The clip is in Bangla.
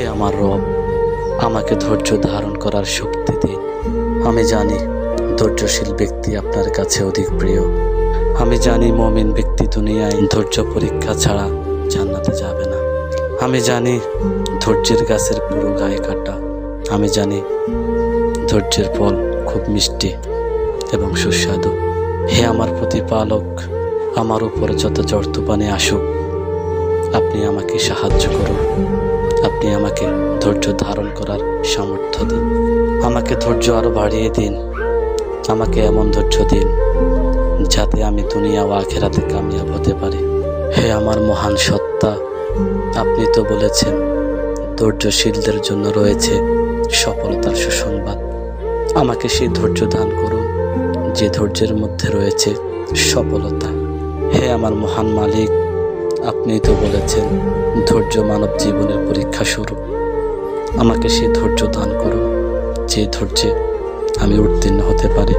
হে আমার রব, আমাকে ধৈর্য ধারণ করার শক্তি দিন আমি জানি ধৈর্যশীল ব্যক্তি আপনার কাছে অধিক প্রিয়। আমি জানি মমিন ব্যক্তি দুনিয়ায় ধৈর্য পরীক্ষা ছাড়া জান্নাতে যাবে না। আমি জানি ধৈর্যের গাছের পুরো গায়ে কাটা। আমি জানি ধৈর্যের ফল খুব মিষ্টি এবং সুস্বাদু। হে আমার প্রতিপালক, আমার উপর যত জ্বর তুফানে আসুক, আপনি আমাকে সাহায্য করুন। আমাকে ধৈর্য ধারণ করার সামর্থ্য দিন। আমাকে ধৈর্য আরও বাড়িয়ে দিন। আমাকে এমন ধৈর্য দিন যাতে আমি দুনিয়া ও আখেরাতে কামিয়াব হতে পারি। হে আমার মহান সত্তা, আপনি তো বলেছেন ধৈর্যশীলদের জন্য রয়েছে সফলতার সুসংবাদ। আমাকে সেই ধৈর্য দান করুন যে ধৈর্যের মধ্যে রয়েছে সফলতা। হে আমার মহান মালিক আপনি তো বলেছেন, ধৈর্য মানব জীবনের পরীক্ষা শুরু। আমাকে সে ধৈর্য দান করুন, যে ধৈর্যে আমি উত্তীর্ণ হতে পারি।